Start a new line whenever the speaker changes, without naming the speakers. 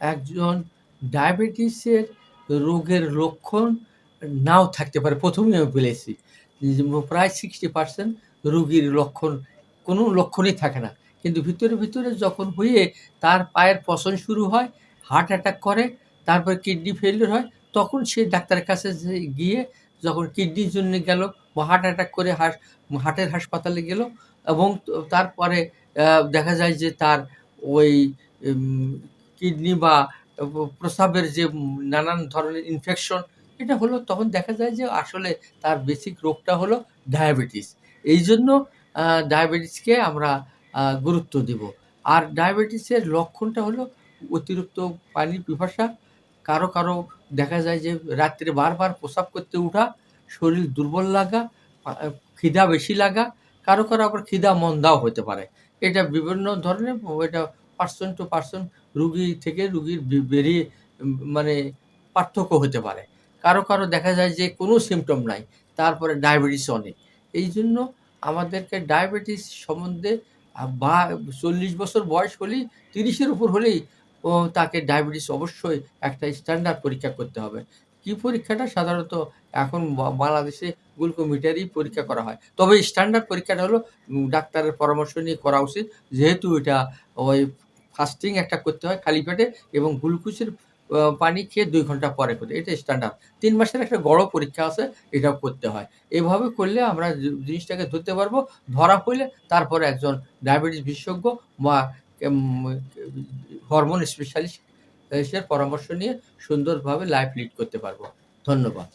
একজন ডায়াবেটিসের রোগের লক্ষণ নাও থাকতে পারে। ১ম এই আমি বলেছি। প্রায় 60% রোগীর লক্ষণ কোনো লক্ষণই থাকে না। কিন্তু ভিতরে, ভিতরে যখন হয়ে তার পায়ের পছন শুরু হয়, হার্ট অ্যাটাক করে, তারপরে কিডনি ফেইলিউর হয়, তখন সে ডাক্তারের কাছে গিয়ে যখন কিডনির জন্যে গেল বা হার্ট অ্যাটাক করে হাস হার্টের হাসপাতালে গেল এবং তারপরে দেখা যায় যে তার ওই কিডনি বা প্রস্রাবের যে নানান ধরনের ইনফেকশন এটা হলো তখন দেখা যায় যে আসলে তার বেসিক রোগটা হলো ডায়াবেটিস। এই জন্য ডায়াবেটিসকে আমরা গুরুত্ব দিব। আর ডায়াবেটিসের লক্ষণটা হলো অতিরিক্ত পানির পিপাসা, কারও, কারও দেখা যায় যে রাত্রে বারবার প্রস্রাব করতে উঠা, শরীর দুর্বল লাগা, খিদা বেশি লাগা, কারও, কারও আবার খিদা মন্দাও হতে পারে। এটা বিভিন্ন ধরনের এটা পারসন টু পারসন রুগী থেকে রুগীর বেরিয়ে মানে পার্থক্য হতে পারে। কারও, কারও দেখা যায় যে কোনো সিমটম নাই। তারপরে ডায়াবেটিস অনেক। এই জন্য আমাদেরকে ডায়াবেটিস সম্বন্ধে বা ৪০ বছর বয়স হলেই তিরিশের উপর হলেই তাকে ডায়াবেটিস অবশ্যই একটা স্ট্যান্ডার্ড পরীক্ষা করতে হবে। কি পরীক্ষাটা? সাধারণত এখন বাংলাদেশে গ্লুকোমিটারই পরীক্ষা করা হয়। তবে স্ট্যান্ডার্ড পরীক্ষাটা হলো ডাক্তারের পরামর্শ নিয়ে করা উচিত। যেহেতু এটা ওই ফাস্টিং একটা করতে হয় খালি পেটে এবং গ্লুকোজের পানি খেয়ে দুই ঘণ্টা পরে করতে এটা স্ট্যান্ডার্ড। তিন মাসের একটা বড় পরীক্ষা আছে, এটাও করতে হয়। এভাবে করলে আমরা জিনিসটাকে ধরতে পারব। ধরা পড়লে তারপরে একজন ডায়াবেটিস বিশেষজ্ঞ বা হরমোন স্পেশালিস্ট পরামর্শ নিয়ে সুন্দরভাবে লাইফ লিড করতে পারব। ধন্যবাদ।